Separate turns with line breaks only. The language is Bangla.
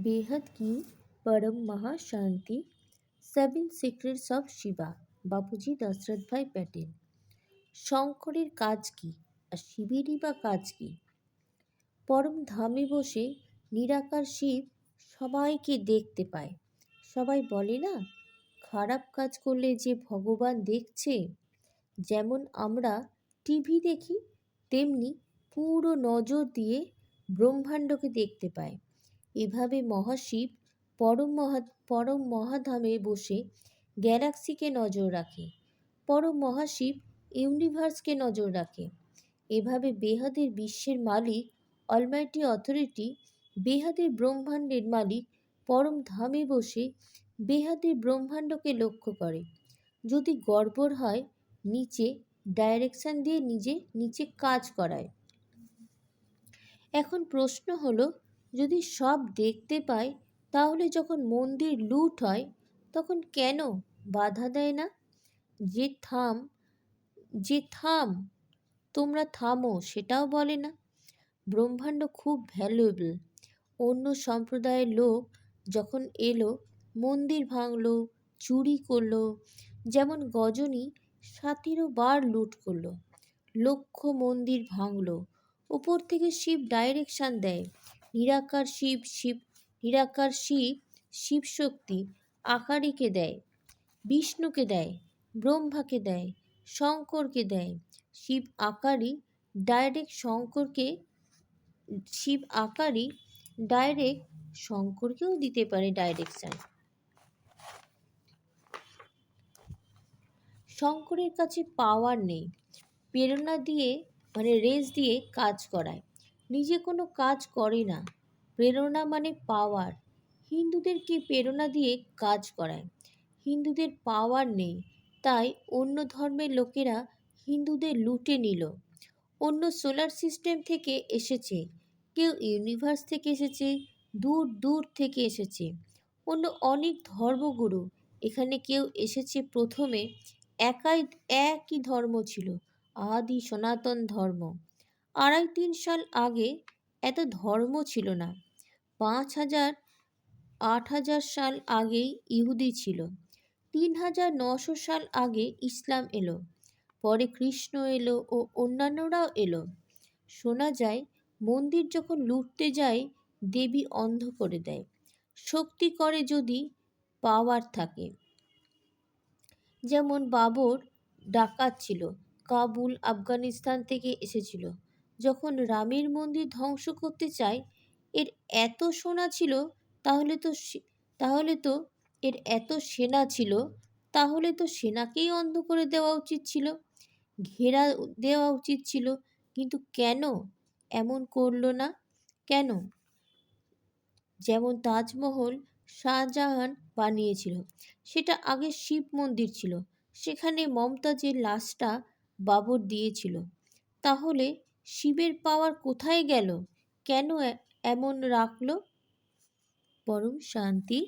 बेहद की परम মহাশান্তি seven secrets of Shiva Bapuji Dashrath bhai Patel শঙ্করের কাজ কি আর শিবেরই বা কাজ কি পরম ধামে বসে নিরাকার শিব সবাইকে দেখতে পায় সবাই বলে না খারাপ কাজ করলে যে ভগবান দেখছে যেমন আমরা টিভি দেখি তেমনি পুরো নজর দিয়ে ব্রহ্মাণ্ডকে দেখতে পায় এভাবে মহাশিব পরম মহা, পরম মহাধামে বসে গ্যালাক্সিকে নজর রাখে। পরম মহাশিব ইউনিভার্সকে নজর রাখে। এভাবে বেহাদের বিশ্বের মালিক অলমাইটি অথরিটি বেহাদের ব্রহ্মাণ্ডের মালিক, পরম ধামে বসে বেহাদের ব্রহ্মাণ্ডকে লক্ষ্য করে। যদি গড়বড় হয়, নিচে ডাইরেকশন দিয়ে নিজে, নিচে কাজ করায়। এখন প্রশ্ন হলো যদি সব দেখতে পায়, তাহলে যখন মন্দির লুট হয়, তখন কেন বাধা দেয় না? যে থাম যে থাম, তোমরা থামো, সেটাও বলে না। ব্রহ্মাণ্ড খুব ভ্যালুয়েবল অন্য সম্প্রদায়ের লোক যখন এলো, মন্দির ভাঙলো, চুরি করল, যেমন গজনী সাতেরো বার লুট করল, লক্ষ মন্দির ভাঙলো উপর থেকে শিব ডাইরেকশান দেয়। নিরাকার শিব শিব, নিরাকার শিব শিব শক্তি আকারিকে দেয়, বিষ্ণুকে দেয়, ব্রহ্মাকে দেয়, শঙ্করকে দেয়। শিব আকারই ডাইরেক্ট শঙ্করকে, শিব আকারই ডাইরেক্ট শঙ্করকেও দিতে পারে ডাইরেকশান শঙ্করের কাছে পাওয়ার নেই। প্রেরণা দিয়ে মানে রেস দিয়ে কাজ করায়। নিজে কোনো কাজ করে না। প্রেরণা মানে পাওয়ার। হিন্দুদেরকে প্রেরণা দিয়ে কাজ করায়? হিন্দুদের পাওয়ার নেই। তাই অন্য ধর্মের লোকেরা হিন্দুদের লুটে নিল। অন্য সোলার সিস্টেম থেকে এসেছে। কেউ ইউনিভার্স থেকে এসেছে, দূর দূর থেকে এসেছে। অন্য অনেক ধর্মগুরু, এখানে কেউ এসেছে প্রথমে, একাই, একই ধর্ম ছিল, আদি সনাতন ধর্ম। আড়াই তিন সাল আগে এত ধর্ম ছিল না। পাঁচ হাজার, আট হাজার সাল আগেই ইহুদি ছিল। তিন হাজার নশো সাল আগে ইসলাম এলো। পরে কৃষ্ণ এলো ও অন্যান্যরাও এলো। শোনা যায়, মন্দির যখন লুটতে যায়, দেবী অন্ধ করে দেয়। শক্তি করে যদি পাওয়ার থাকে। যেমন বাবর ডাকাত ছিল, কাবুল আফগানিস্তান থেকে এসেছিল। যখন রামের মন্দির ধ্বংস করতে চায়, এর এত সোনা ছিল, তাহলে তো তাহলে তো এর এত সেনা ছিল, তাহলে তো সেনাকেই অন্ধ করে দেওয়া উচিত ছিল, ঘেরা দেওয়া উচিত ছিল, কিন্তু কেন? এমন করল না? কেন? যেমন তাজমহল শাহজাহান বানিয়েছিল, সেটা আগে শিব মন্দির ছিল, সেখানে মমতাজের লাশটা বাবর দিয়েছিল, তাহলে শিবের পাওয়ার কোথায় গেল? কেন এমন রাখল? পরম শান্তি